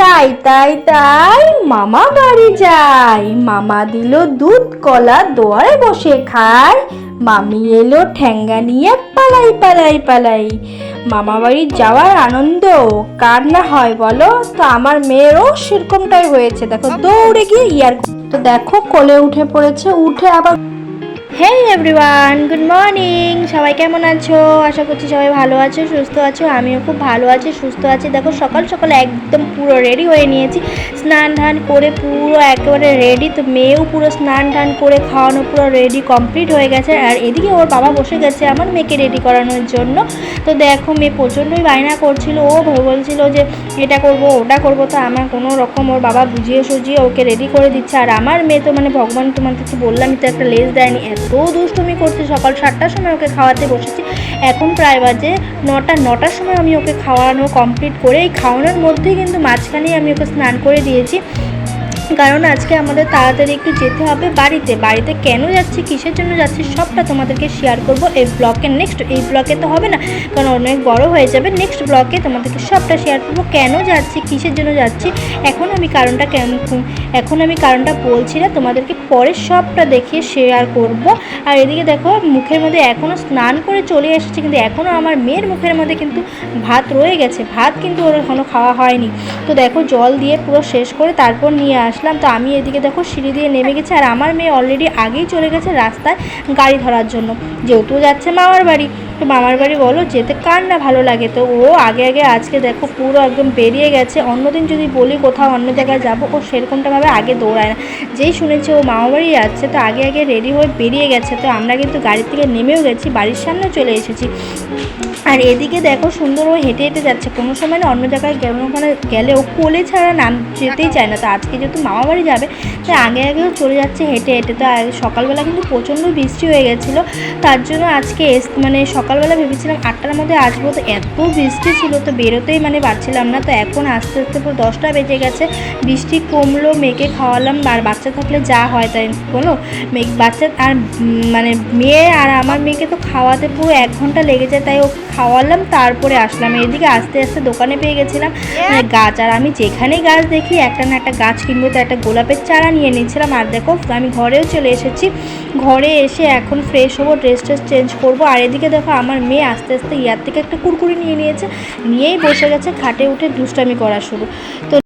তাই তাই তাই মামা বাড়ি যাই মামা দিল দুধ কলা দোয়ারে বসে খায়। মামি এলো ঠ্যাঙ্গা নিয়ে পালাই পালাই পালাই। মামা বাড়ি যাওয়ার আনন্দ, কার না হয় বলো? তো আমার মেয়েরও সেরকমটাই হয়েছে। দেখো, দৌড়ে গিয়ে ইয়ার তো দেখো কোলে উঠে পড়েছে, উঠে আবার হে এভরিওয়ান গুড মর্নিং সবাই কেমন আছো? আশা করছি সবাই ভালো আছো, সুস্থ আছো। আমিও খুব ভালো আছি, সুস্থ আছি। দেখো, সকাল সকাল একদম পুরো রেডি হয়ে নিয়েছি। স্নান ধান করে পুরো একেবারে রেডি তো মেয়েও পুরো স্নান ধান করে খাওয়ানো পুরো রেডি কমপ্লিট হয়ে গেছে। আর এদিকে ওর বাবা বসে গেছে আমার মেয়েকে রেডি করানোর জন্য। তো দেখো, মেয়ে প্রচণ্ডই বায়না করছিল। ও বলছিল যে এটা করব, ওটা করব, তো আমার কোনো রকম ওর বাবা বুঝিয়ে সুঝিয়ে ওকে রেডি করে দিচ্ছে। আর আমার মেয়ে তো মানে ভগবান তোমাদেরকে বললামই তো একটা লেজ দেয়নি। এত দুষ্টুমি করছে, সকাল সাতটার সময় ওকে খাওয়াতে বসেছি। এখন প্রায় বাজে নটা, নটার সময় আমি ওকে খাওয়ানো কমপ্লিট করে এই খাওয়ানোর মধ্যেই কিন্তু মাঝখানেই আমি ওকে স্নান করে দিয়েছি। কারণ আজকে আমাদের তাড়াতাড়ি একটু যেতে হবে বাড়িতে। বাড়িতে কেন যাচ্ছি, কিসের জন্য যাচ্ছি সবটা তোমাদেরকে শেয়ার করব এই ব্লকে নেক্সট এই ব্লকে তো হবে না, কারণ অনেক বড় হয়ে যাবে নেক্সট ব্লকে তোমাদেরকে সবটা শেয়ার করব কেন যাচ্ছি, কিসের জন্য যাচ্ছি। এখন আমি কারণটা কেন, এখন আমি কারণটা বলছি না, তোমাদেরকে পরে সবটা দেখিয়ে শেয়ার করব। আর এদিকে দেখো, মুখের মধ্যে এখনও স্নান করে চলে এসেছে, কিন্তু এখনও আমার মেয়ের মুখের মধ্যে কিন্তু ভাত রয়ে গেছে। ভাত কিন্তু ওর এখনও খাওয়া হয়নি। তো দেখো জল দিয়ে পুরো শেষ করে তারপর নিয়ে আসলাম তো আমি এদিকে দেখো সিঁড়ি দিয়ে নেমে গেছে, আর আমার মেয়ে অলরেডি আগেই চলে গেছে রাস্তায় গাড়ি ধরার জন্য। যেহেতু যাচ্ছে মামার বাড়ি। তো মামার বাড়ি বলো, যেতে কার না ভালো লাগে? তো ও আগে আগে আজকে দেখো পুরো একদম বেরিয়ে গেছে। অন্যদিন যদি বলি কোথাও অন্য জায়গায় যাব, ও সেরকমটাভাবে আগে দৌড়ায় না। যেই শুনেছে ও মামা বাড়ি যাচ্ছে, তো আগে আগে রেডি হয়ে বেরিয়ে গেছে। তো আমরা কিন্তু গাড়ি থেকে নেমেও গেছি, বাড়ির সামনে চলে এসেছি। আর এদিকে দেখো সুন্দর ও হেঁটে হেঁটে যাচ্ছে। কোনো সময় না অন্য জায়গায় গেলে ওখানে গেলে ও কোলে ছাড়া নাম যেতেই চায় না। তো আজকে যেহেতু মামা বাড়ি যাবে তাই আগে আগেও চলে যাচ্ছে হেঁটে হেঁটে। তো সকালবেলা কিন্তু প্রচণ্ড বৃষ্টি হয়ে গেছিল। তার জন্য আজকে এস মানে সকালবেলা ভেবেছিলাম আটটার মধ্যে আসব, তো এত বৃষ্টি ছিল, তো বেরোতেই মানে পারছিলাম না। তো এখন আস্তে আস্তে পুরো দশটা বেজে গেছে, বৃষ্টি কমলো, মেয়েকে খাওয়ালাম, আর বাচ্চা থাকলে যা হয় তাই, বলো? বাচ্চা, আর মানে মেয়ে আর আমার মেয়েকে তো খাওয়াতে পুরো এক ঘণ্টা লেগে যায় তাই ও খাওয়ালাম, তারপরে আসলাম। এদিকে আস্তে আস্তে দোকানে পেয়ে গেছিলাম মানে গাছ, আর আমি যেখানেই গাছ দেখি, একটা না একটা গাছ কিনবো, তো একটা গোলাপের চারা নিয়ে নিয়েছিলাম আর দেখো, আমি ঘরেও চলে এসেছি। ঘরে এসে এখন ফ্রেশ হব ড্রেস ট্রেস চেঞ্জ করব। আর এদিকে দেখো আমার মেয়ে আস্তে আস্তে ইয়ার থেকে একটা কুরকুরি নিয়ে নিয়েছে, নিয়েই বসে গেছে, খাটে উঠে দুষ্টামি করা শুরু। তো